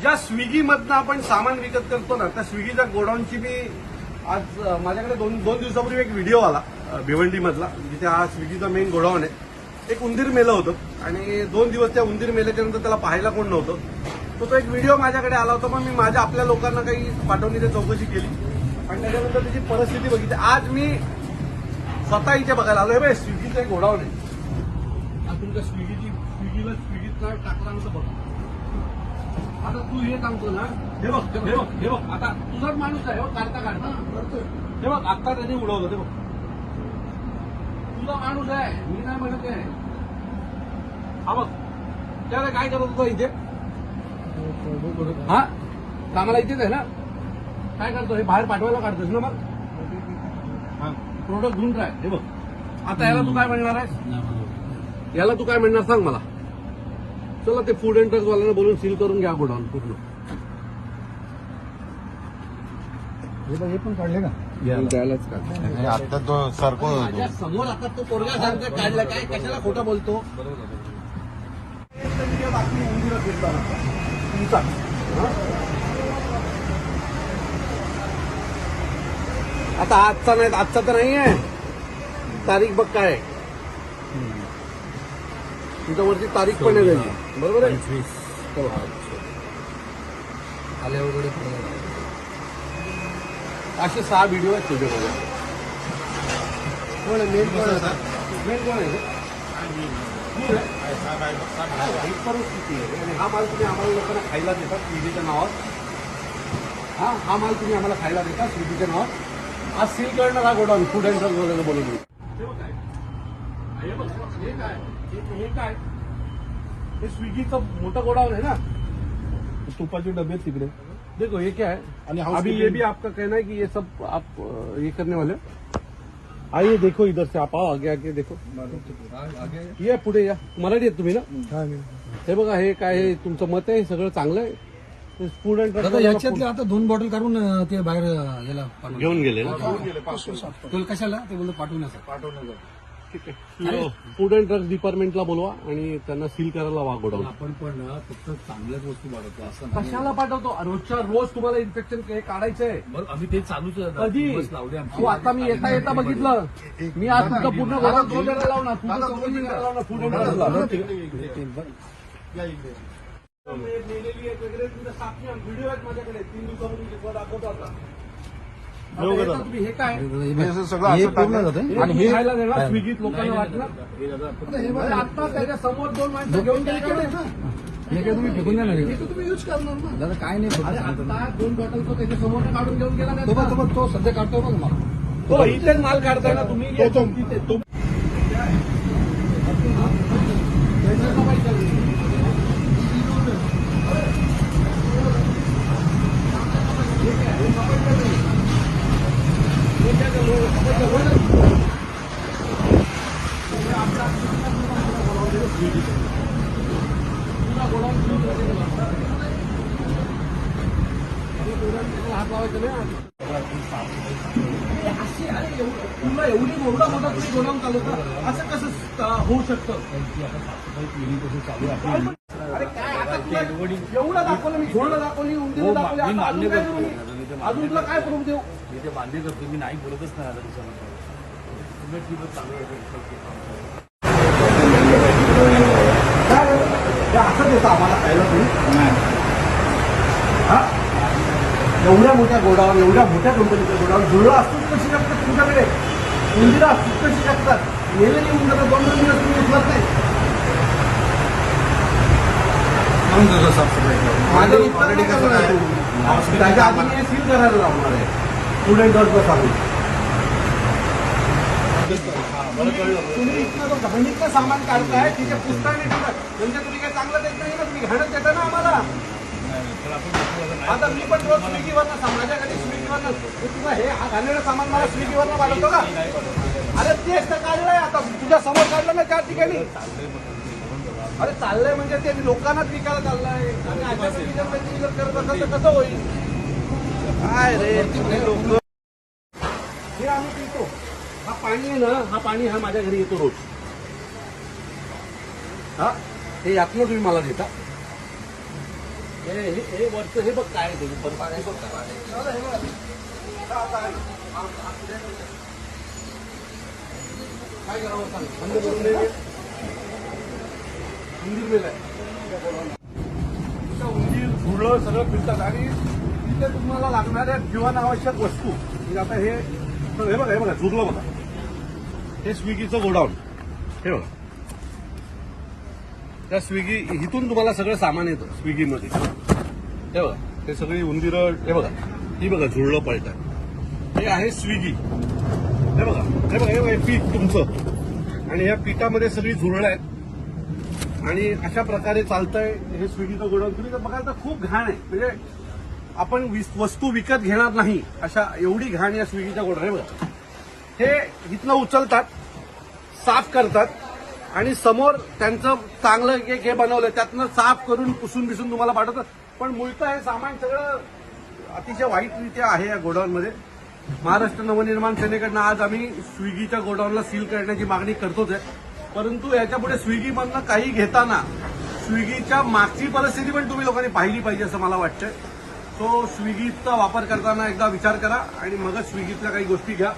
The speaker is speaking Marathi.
ज्या स्विगीमधनं आपण सामान विकत करतो ना त्या स्विगीच्या गोडाऊनची मी आज माझ्याकडे दोन दोन दिवसापूर्वी एक व्हिडिओ आला भिवंडीमधला जिथे हा स्विगीचा मेन गोडाऊन आहे. एक उंदीर मेलं होतं आणि दोन दिवस त्या उंदीर मेल्याच्या नंतर त्याला पाहायला कोण नव्हतं. तो तो एक व्हिडिओ माझ्याकडे आला होता मग मी माझ्या आपल्या लोकांना काही पाठवणीची चौकशी केली. आणि त्याच्यानंतर त्याची परिस्थिती बघितली. आज मी स्वतः इथे बघायला आलो हे बघ स्विगीचं एक गोडाऊन आहे. आज तुमच्या स्विगीची स्विगीला स्विगीत टाकला नव्हतं बघा. आता तू हे सांगतो ना हे. बघ हे बघ हे बघ. आता तुझाच माणूस आहे हो काढता काढता हे. बघ आता त्याने उडवलं ते बघ. तुझा माणूस आहे मी नाही म्हणत आहे. हा बघ. त्याला काय करत होता इथे? हा? कामाला इथेच आहे ना? काय करतो? हे बाहेर पाठवायला काढतोस ना मग? हा. प्रोडक्ट घेऊन राह हे बघ. आता याला तू काय म्हणणार आहेस? याला तू काय म्हणणार सांग मला? चला ते फूड अँड वाल्यांना बोलून सील करून घ्या गोडाऊन पूर्ण. हे पण काढले का आता तो सरको माझ्यासमोर आता तो पोरगा काढला काय कशाला खोटं बोलतो? उंदीरं. तुमचा. आता आजचा नाही आजचा तर नाही आहे तारीख बघ काय आहे. तुझ्या वरती तारीख पण आहे त्याची बरोबर आहे हो, हा. आले वगैरे असे सहा व्हिडिओ आहेत तुझ्यामध्ये कोण आहे मेन कोण आहे मेन कोण आहे तू आहे? ही परिस्थिती आहे आणि हा माल तुम्ही आम्हाला लोकांना खायला देतात स्विगीच्या नावात हा हा माल तुम्ही आम्हाला खायला देता स्विगीच्या नावात आज सील करणार हा गोडाऊन फूड अँड ड्रग्ज वगैरे बोलून मी हे बघ, हे काय हे- हे काय? हे स्विगीचं मोठं गोडाऊन आहे ना? तुपाचे डबे आहेत तिकडे. देखो ये क्या? है आणि अभी ये भी आपका कहना है कि ये सब आप ये करने वाले हो? आइए देखो इधर से आप आओ आगे आगे देखो। ये पुढे या मराठी आहेत तुम्ही ना? हे बघा हे काय हे तुमचं मत आहे हे सगळं चांगलं आहे. दादा याच्यातले आता दोन बॉटल काढून ते बाहेर याला पाठवून. घेऊन गेले कशाला? ते बोलतो पाठवण्यासाठी ठीक आहे फूड अँड ड्रग्ज डिपार्टमेंटला बोलवा आणि त्यांना सील करायला वा गोडाऊन आपण पण ना फक्त चांगल्याच वस्तू पाठवतो असं नाही. कशाला पाठवतो? रोजच्या रोज तुम्हाला इन्फेक्शन काढायचंय. बरं आम्ही ते चालूच. कधी? लावले आमचे. हो आता मी येता येता बघितलं. मी आज तुझं पूर्ण गोडाऊन दोन वेळा लावणार. तुझं चौकशी करायला लावणार. फूड अँड ड्रग्जला व्हिडिओ आहेत माझ्याकडे. तीन दिवसापूर्वी दाखवतो आता. तुम्ही हे काय? हे सगळं हे असं पूर्ण टाकलं. जातं आणि हे खायला देणार स्विगीत लोकांना वाटणार अरे आता त्याच्यासमोर दोन माणसं घेऊन गेले? हे काय तुम्ही फेकून देणार हे आहे? तर तुम्ही यूज करणार ना. दादा काय नाही अरे फक्त आता दोन बॉटल तो त्याच्यासमोर काढून घेऊन गेला नाही तो सध्या काढतो बघ मग तो इथेच माल काढताय ना तुम्ही. एवढं- एवढा मोठा तुम्ही चालवता असं कसं होऊ शकतं एवढं दाखवलं मी झोडं दाखवली उंदीर दाखवली अजून काय तुला करून देऊ मी ते मान्य करतो मी नाही बोलतच नाही आता असं देतं आम्हाला खायला तुम्ही हा? एवढ्या मोठ्या गोडावर एवढ्या मोठ्या कंपनीचं गोडावर जुळलं असतोच कशी शकतात तुमच्याकडे. उंदिरा असतोच कशी शकतात गेलेली उंदरा दोन दोन दिवस तुम्ही उचलत नाही. नाही. त्याच्या आधी सील करायला लावणार आहे. स्टुडंट डॉट सांगू तुम्ही घाणीतलं सामान काढताय तिथे ठेवतात म्हणजे तुम्ही काय चांगलं देत नाही ना तुम्ही घाणच देता ना आम्हाला. आता मी पण रोज स्विगीवरनं सा- माझ्या घरी स्विगीवरनं तुझं हे हा घाललेलं सामान मला स्विगीवरनं पाठवतो का? अरे तेच तर काढलंय आता. तुझ्या समोर काढलं ना चार ठिकाणी. अरे चाललंय म्हणजे ते लोकांनाच विकायला चाललंय. आणि अशा जर करत असाल तर कसं होईल? काय रे लोक. हे आम्ही पितो. हा पाणी आहे ना हा पाणी हा माझ्या घरी येतो रोज. हा? हे यातनं तुम्ही मला देता. हे हे हे वरचं हे बघ काय ते. बरं हे बघ काय आहे. करावं सांग. उंदीर मेलाय सगळं फिरतात. आणि तिथे तुम्हाला लागणाऱ्या जीवनावश्यक वस्तू. म्हणजे आता हे हे बघा हे बघा चुरलं बघा. हे स्विगीचं गोडाऊन. हे बघा. त्या स्विगी इथून तुम्हाला सगळं सामान येतं स्विगीमध्ये. हे बघा हे सगळी उंदीरं हे बघा ही बघा झुळलं पळतात हे आहे स्विगी. हे बघा हे बघा हे बघा पीठ तुमचं. आणि या पिठामध्ये सगळी झुरळ आहेत. आणि अशा प्रकारे चालतंय हे स्विगीचं गोडाऊन. तुम्ही तर बघाल तर खूप घाण आहे. म्हणजे आपण विस- वस्तू विकत घेणार नाही अशा एवढी घाण या स्विगीच्या गोडाऊन. हे बघा. हे इथनं उचलतात साफ करतात आणि समोर त्यांचं चांगलं एक हे बनवलं त्यातनं साफ करून पुसून बिसून तुम्हाला पाठवतात पण मुळतं हे सामान सगळं अतिशय वाईटरित्या आहे या गोडाऊनमध्ये. महाराष्ट्र नवनिर्माण सेनेकडनं आज आम्ही स्विगीच्या गोडाऊनला सील करण्याची मागणी करतोच आहे. परंतु याच्यापुढे स्विगीमधनं काही घेताना स्विगीच्या मागची परिस्थिती पण तुम्ही लोकांनी पाहिली पाहिजे असं मला वाटतंय. सो स्विगीचा वापर करताना एकदा विचार करा आणि मगच स्विगीतल्या काही गोष्टी घ्या.